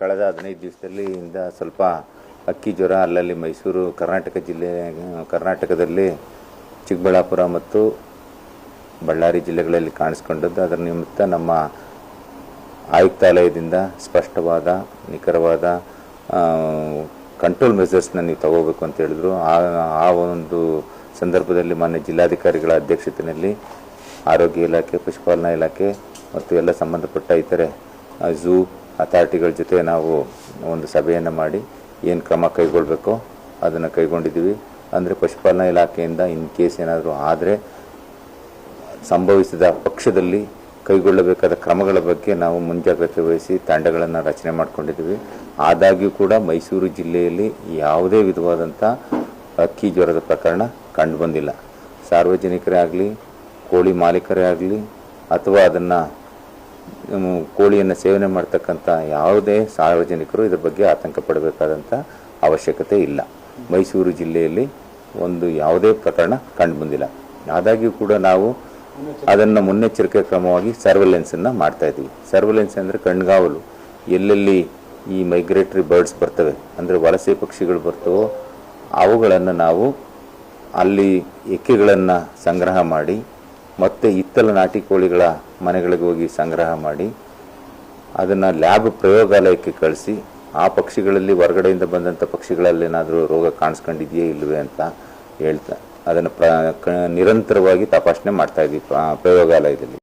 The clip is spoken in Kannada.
ಕಳೆದ ಹದಿನೈದು ದಿವಸದಲ್ಲಿ ಇಂದ ಸ್ವಲ್ಪ ಅಕ್ಕಿ ಜ್ವರ, ಅಲ್ಲಲ್ಲಿ ಮೈಸೂರು, ಕರ್ನಾಟಕ ಜಿಲ್ಲೆ, ಕರ್ನಾಟಕದಲ್ಲಿ ಚಿಕ್ಕಬಳ್ಳಾಪುರ ಮತ್ತು ಬಳ್ಳಾರಿ ಜಿಲ್ಲೆಗಳಲ್ಲಿ ಕಾಣಿಸ್ಕೊಂಡದ್ದು. ಅದರ ನಿಮಿತ್ತ ನಮ್ಮ ಆಯುಕ್ತಾಲಯದಿಂದ ಸ್ಪಷ್ಟವಾದ, ನಿಖರವಾದ ಕಂಟ್ರೋಲ್ ಮೆಸರ್ಸ್ನ ನೀವು ತಗೋಬೇಕು ಅಂತ ಹೇಳಿದ್ರು. ಆ ಆ ಒಂದು ಸಂದರ್ಭದಲ್ಲಿ ಮಾನ್ಯ ಜಿಲ್ಲಾಧಿಕಾರಿಗಳ ಅಧ್ಯಕ್ಷತೆಯಲ್ಲಿ ಆರೋಗ್ಯ ಇಲಾಖೆ, ಪಶುಪಾಲನಾ ಇಲಾಖೆ ಮತ್ತು ಎಲ್ಲ ಸಂಬಂಧಪಟ್ಟ ಇತರೆ ಝೂ ಅಥಾರಿಟಿಗಳ ಜೊತೆ ನಾವು ಒಂದು ಸಭೆಯನ್ನು ಮಾಡಿ ಏನು ಕ್ರಮ ಕೈಗೊಳ್ಳಬೇಕೋ ಅದನ್ನು ಕೈಗೊಂಡಿದ್ದೀವಿ. ಅಂದರೆ ಪಶುಪಾಲನಾ ಇಲಾಖೆಯಿಂದ ಇನ್ ಕೇಸ್ ಏನಾದರೂ ಆದರೆ ಸಂಭವಿಸಿದ ಪಕ್ಷದಲ್ಲಿ ಕೈಗೊಳ್ಳಬೇಕಾದ ಕ್ರಮಗಳ ಬಗ್ಗೆ ನಾವು ಮುಂಜಾಗ್ರತೆ ವಹಿಸಿ ತಂಡಗಳನ್ನು ರಚನೆ ಮಾಡ್ಕೊಂಡಿದ್ದೀವಿ. ಆದಾಗ್ಯೂ ಕೂಡ ಮೈಸೂರು ಜಿಲ್ಲೆಯಲ್ಲಿ ಯಾವುದೇ ವಿಧವಾದಂಥ ಅಕ್ಕಿ ಜ್ವರದ ಪ್ರಕರಣ ಕಂಡುಬಂದಿಲ್ಲ ಸಾರ್ವಜನಿಕರೇ ಆಗಲಿ, ಕೋಳಿ ಮಾಲೀಕರೇ ಆಗಲಿ, ಅಥವಾ ಅದನ್ನು ಕೋಳಿಯನ್ನು ಸೇವನೆ ಮಾಡ್ತಕ್ಕಂಥ ಯಾವುದೇ ಸಾರ್ವಜನಿಕರು ಇದ್ರ ಬಗ್ಗೆ ಆತಂಕ ಪಡಬೇಕಾದಂಥ ಅವಶ್ಯಕತೆ ಇಲ್ಲ. ಮೈಸೂರು ಜಿಲ್ಲೆಯಲ್ಲಿ ಒಂದು ಯಾವುದೇ ಪ್ರಕರಣ ಕಂಡುಬಂದಿಲ್ಲ ಆದಾಗ್ಯೂ ಕೂಡ ನಾವು ಅದನ್ನು ಮುನ್ನೆಚ್ಚರಿಕೆ ಕ್ರಮವಾಗಿ ಸರ್ವೆಲೆನ್ಸನ್ನು ಮಾಡ್ತಾ ಇದ್ದೀವಿ. ಸರ್ವೆಲೆನ್ಸ್ ಅಂದರೆ ಕಣ್ಗಾವಲು. ಎಲ್ಲೆಲ್ಲಿ ಈ ಮೈಗ್ರೇಟರಿ ಬರ್ಡ್ಸ್ ಬರ್ತವೆ, ಅಂದರೆ ವಲಸೆ ಪಕ್ಷಿಗಳು ಬರ್ತವೋ ಅವುಗಳನ್ನು ನಾವು ಅಲ್ಲಿ ಎಕ್ಕೆಗಳನ್ನು ಸಂಗ್ರಹ ಮಾಡಿ ಮತ್ತು ಇತ್ತಲ ನಾಟಿ ಕೋಳಿಗಳ ಮನೆಗಳಿಗೆ ಹೋಗಿ ಸಂಗ್ರಹ ಮಾಡಿ ಅದನ್ನು ಲ್ಯಾಬ್ ಪ್ರಯೋಗಾಲಯಕ್ಕೆ ಕಳಿಸಿ, ಆ ಪಕ್ಷಿಗಳಲ್ಲಿ ಹೊರಗಡೆಯಿಂದ ಬಂದಂಥ ಪಕ್ಷಿಗಳಲ್ಲಿ ಏನಾದರೂ ರೋಗ ಕಾಣಿಸ್ಕೊಂಡಿದೆಯೇ ಇಲ್ಲವೇ ಅಂತ ಹೇಳ್ತಾ, ಅದನ್ನು ಪ್ರ ನಿರಂತರವಾಗಿ ತಪಾಸಣೆ ಮಾಡ್ತಾ ಇದ್ವಿ ಪ್ರಯೋಗಾಲಯದಲ್ಲಿ.